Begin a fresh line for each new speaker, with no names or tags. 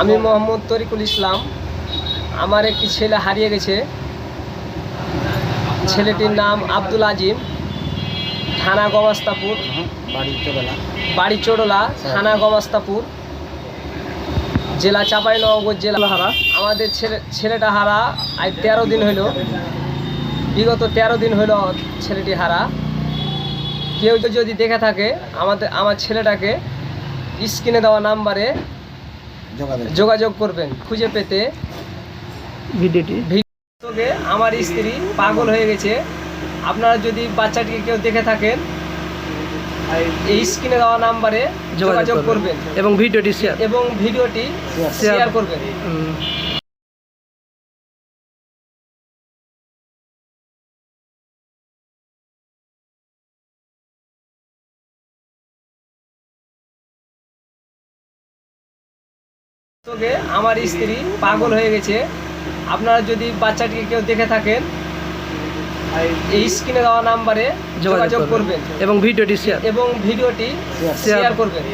আমি মোহাম্মদ তরিকুল ইসলাম। আমার একটি ছেলে হারিয়ে গেছে। ছেলেটির নাম আব্দুল আজিম। থানা গমাস্তাপুর।
বাড়ি
চোডলা থানা গমাস্তাপুর। জেলা চাঁপাইনবাবগঞ্জ জেলা হারা। আমাদের ছেলে, ছেলেটা হারা। আজ তেরো দিন হইল বিগত তেরো দিন হইল ছেলেটি হারা। কেউ যদি দেখে থাকে, আমাদের, আমার ছেলেটাকে স্ক্রিনে দেওয়া নাম্বারে
যোগাযোগ
করবেন। খুঁজে পেতে
ভিডিওটি।
ভিডিওকে আমার স্ত্রী পাগল হয়ে গেছে। আপনারা যদি বাচ্চাটিকে কেউ দেখে থাকেন এই স্ক্রিনে দেওয়া নাম্বারে যোগাযোগ করবেন
এবং ভিডিওটি শেয়ার
এবং ভিডিওটি শেয়ার করবেন। তোকে আমার স্ত্রী পাগল হয়ে গেছে। আপনারা যদি বাচ্চাটিকে কেউ দেখে থাকেন এই স্ক্রিনে দেওয়া নাম্বারে যোগাযোগ করবেন।
এবং ভিডিওটি শেয়ার
এবং ভিডিওটি শেয়ার করবেন।